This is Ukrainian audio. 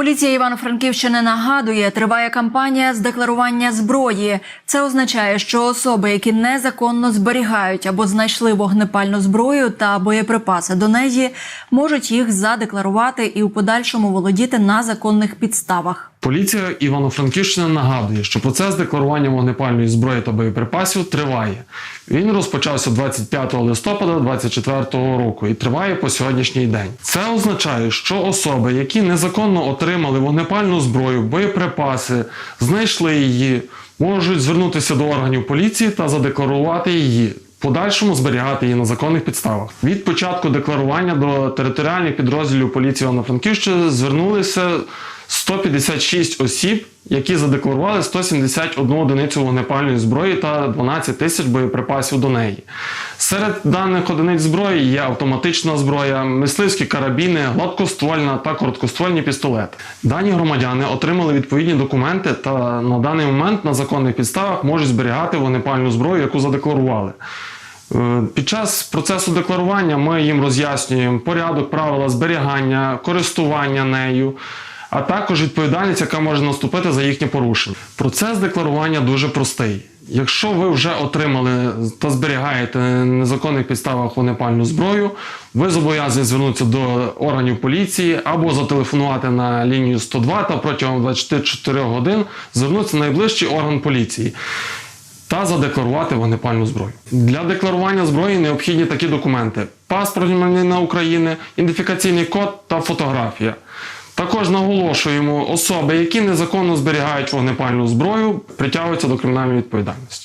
Поліція Івано-Франківщини нагадує, триває кампанія з декларування зброї. Це означає, що особи, які незаконно зберігають або знайшли вогнепальну зброю та боєприпаси до неї, можуть їх задекларувати і у подальшому володіти на законних підставах. Поліція Івано-Франківщини нагадує, що процес декларування вогнепальної зброї та боєприпасів триває. Він розпочався 25 листопада 2024 року і триває по сьогоднішній день. Це означає, що особи, які незаконно отримали вогнепальну зброю, боєприпаси, знайшли її, можуть звернутися до органів поліції та задекларувати її. Подальшому зберігати її на законних підставах. Від початку декларування до територіальних підрозділів поліції Івано-Франківщини звернулися 156 осіб, які задекларували 171 одиницю вогнепальної зброї та 12 тисяч боєприпасів до неї. Серед даних одиниць зброї є автоматична зброя, мисливські карабіни, гладкоствольна та короткоствольні пістолети. Дані громадяни отримали відповідні документи та на даний момент на законних підставах можуть зберігати вогнепальну зброю, яку задекларували. Е, Під час процесу декларування ми їм роз'яснюємо порядок, правила зберігання, користування нею, а також відповідальність, яка може наступити за їхнє порушення. Процес декларування дуже простий. Якщо ви вже отримали та зберігаєте на незаконних підставах вогнепальну зброю, ви зобов'язані звернутися до органів поліції або зателефонувати на лінію 102 та протягом 24 годин звернутися на найближчий орган поліції та задекларувати вогнепальну зброю. Для декларування зброї необхідні такі документи: паспорт громадянина України, ідентифікаційний код та фотографія. Також наголошуємо, особи, які незаконно зберігають вогнепальну зброю, притягуються до кримінальної відповідальності.